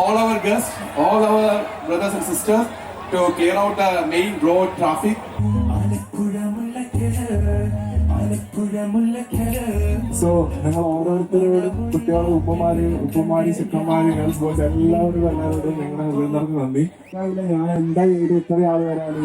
all our guests, all our brothers and sisters to clear out the main road traffic. So നിങ്ങൾ ഓരോരുത്തരോടും കുട്ടികളും ഉപ്പമാര് ഉപ്പമാര് ചെക്കന്മാര് girls boys എല്ലാവരും എല്ലാവരോടും നിങ്ങളെ ഹൃദയം നന്ദി. ഞാൻ എന്താ ഇത്ര ആൾ വരാണ്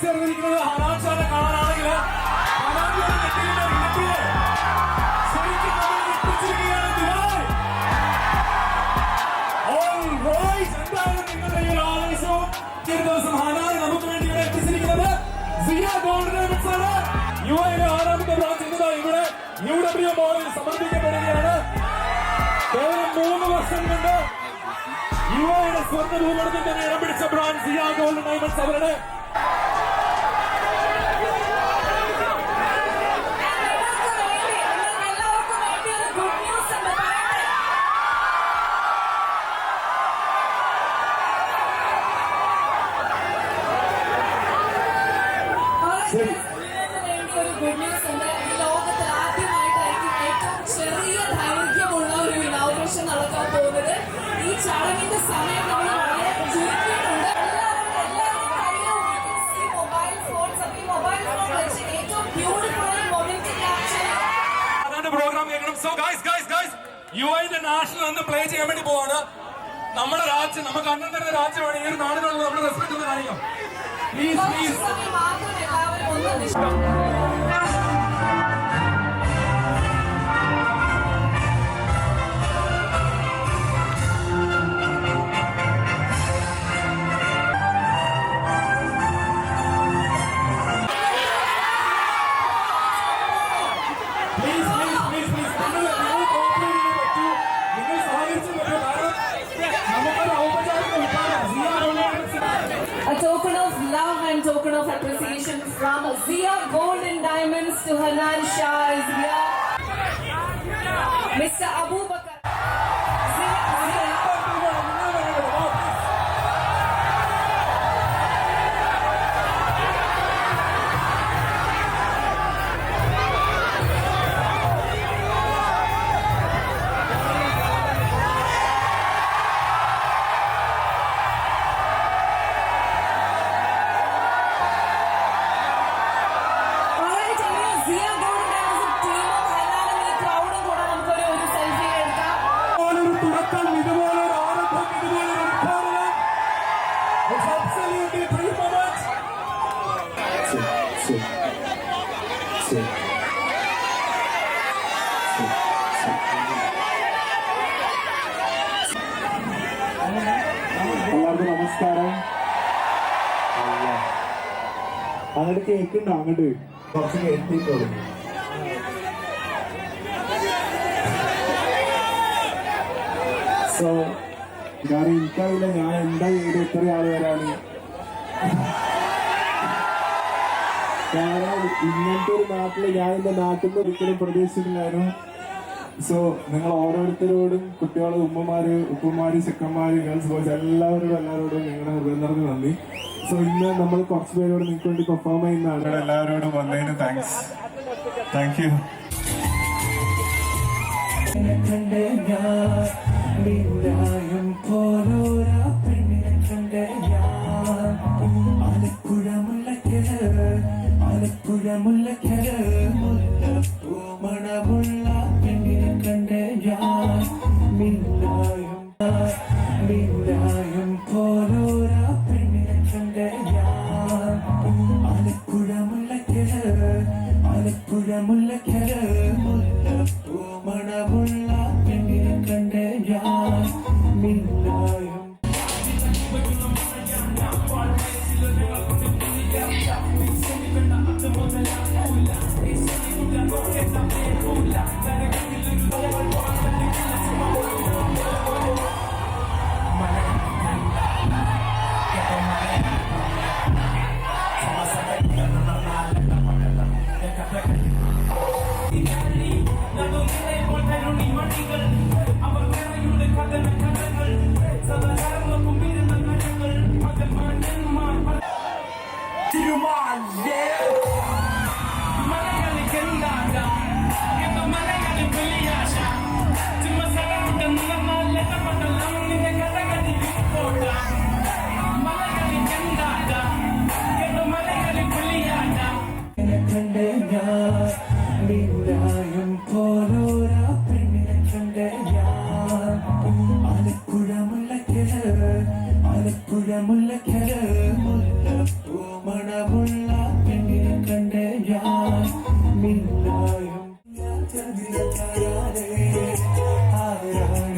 ഒരു ആവേശവും ഈ ഒരു ദിവസം ഹനാൻ നമുക്ക് വേണ്ടി ഇവിടെ എത്തിച്ചിരിക്കുന്നത് സിയ ഗോൾഡ് ആണ്. യു എയിലെ ആറാമത്തെ ബ്രാഞ്ച് ഇവിടെ യു ഡബ്ല്യു മോളിൽ സമർപ്പിക്കപ്പെടുകയാണ്. കേവലം മൂന്ന് വർഷം കൊണ്ട് യുവയുടെ സ്വർണ ഭൂപടത്തിൽ തന്നെ ഇടം പിടിച്ച ബ്രാൻഡ് സിയ ഗോൾഡ് ഡയമണ്ട്സ് അവരുടെ സോ ഗൈസ് ഗൈസ് ഗൈസ് യു ഐന്റെ നാഷണൽ ഒന്ന് പ്ലേ ചെയ്യാൻ വേണ്ടി പോവാണ്. നമ്മുടെ രാജ്യം നമുക്ക് അന്നം തരുന്ന രാജ്യമാണ് ഈ ഒരു നാടിനുള്ള നമ്മുടെ റെസ്പെക്ട് ഒന്ന് കാണിക്കാം. പ്ലീസ് പ്ലീസ് എല്ലാവർക്കും നമസ്കാരം. അങ്ങോട്ട് കേക്കുണ്ടോ അങ്ങോട്ട്? കുറച്ച് കേട്ടിട്ടുള്ളൂ സോ ഞാൻ എനിക്കറിയില്ല ഞാൻ എന്താ ചെയ്ത് ഇത്ര കാരണം ഇങ്ങനത്തെ ഒരു നാട്ടിൽ ഞാൻ എന്റെ നാട്ടിൽ നിന്ന് ഒരിക്കലും പ്രതീക്ഷിച്ചിട്ടില്ലായിരുന്നു. സോ നിങ്ങൾ ഓരോരുത്തരോടും കുട്ടികളും ഉമ്മമാര് ഉപ്പമാര് ചെക്കന്മാര് ഗേൾസ് ബോയ്സ് എല്ലാവരോടും എല്ലാവരോടും നിങ്ങളുടെ ഹൃദയം നിറഞ്ഞ് നന്ദി. സോ ഇന്ന് നമ്മൾ കുറച്ച് പേരോട് നിങ്ങൾക്ക് വേണ്ടി പെർഫോം ചെയ്യുന്നതാണ്. എല്ലാവരോടും വന്നതിന് താങ്ക്സ് താങ്ക് യു കണ്ടേ মনে রাখি ചന്ദ്രക്കാരാനേ ആരായും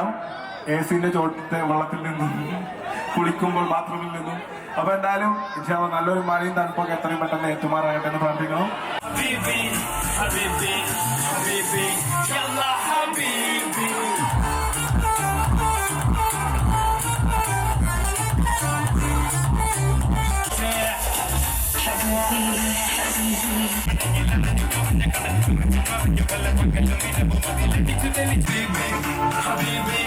എനിക്കറിയാം എ സിന്റെ ചോട്ടത്തെ വെള്ളത്തിൽ നിന്നും കുളിക്കുമ്പോൾ ബാത്റൂമിൽ നിന്നും. അപ്പൊ എന്തായാലും നല്ലൊരു മഴയും തണുപ്പൊക്കെ എത്രയും പെട്ടെന്ന് ഏറ്റുമാറാകട്ടെ എന്ന് പ്രാർത്ഥിക്കണം حبيبي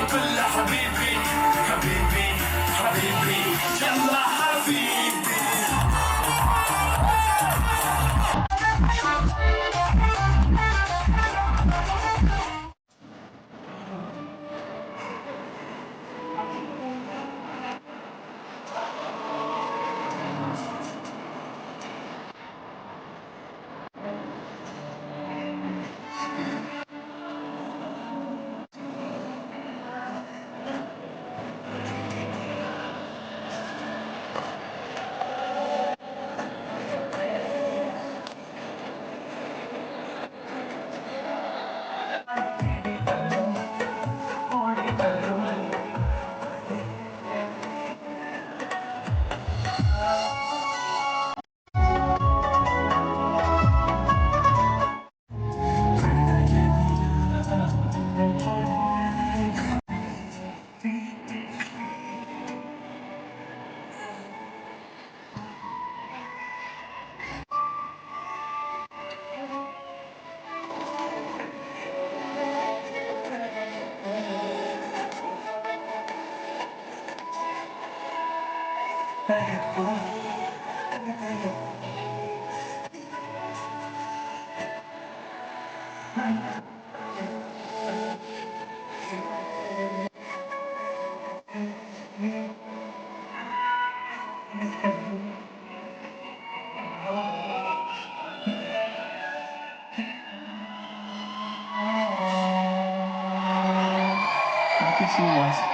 حبيبي حبيبي يلا حبيبي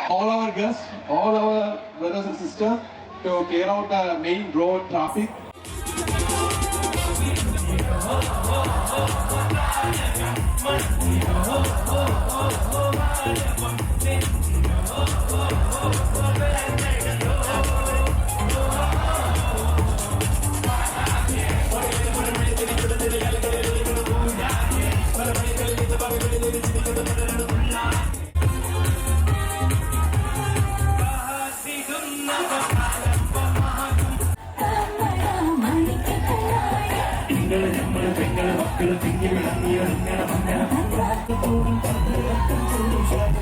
all our guests, all our brothers and sisters to clear out the main road traffic.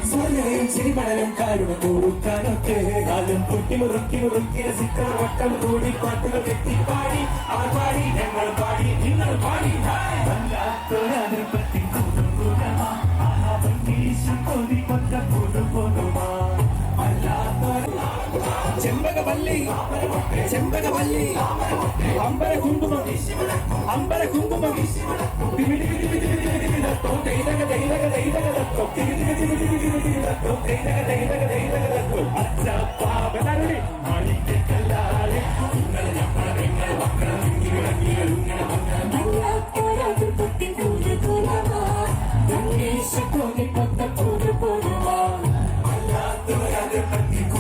സ്വർണയും ചിരിമണലും കാരുണ കൊടുക്കാനൊക്കെ കാലം പൊട്ടി മുറുക്കി മുറുക്കി രസിക്കാൻ വട്ടം കൂടി പാട്ടുകൾ കെട്ടിപ്പാടി. അവർ പാടി ഞങ്ങൾ പാടി നിങ്ങൾ പാടി. വല്ലാത്തൊരതിർപ്പത്തി ചെമ്പകവല്ലി ചെമ്പകവല്ലി അമ്പര കുങ്കുമം അമ്പര കുങ്കുമം ൂര് പോരുവാ അല്ലാത്തവരത് പറ്റിക്കും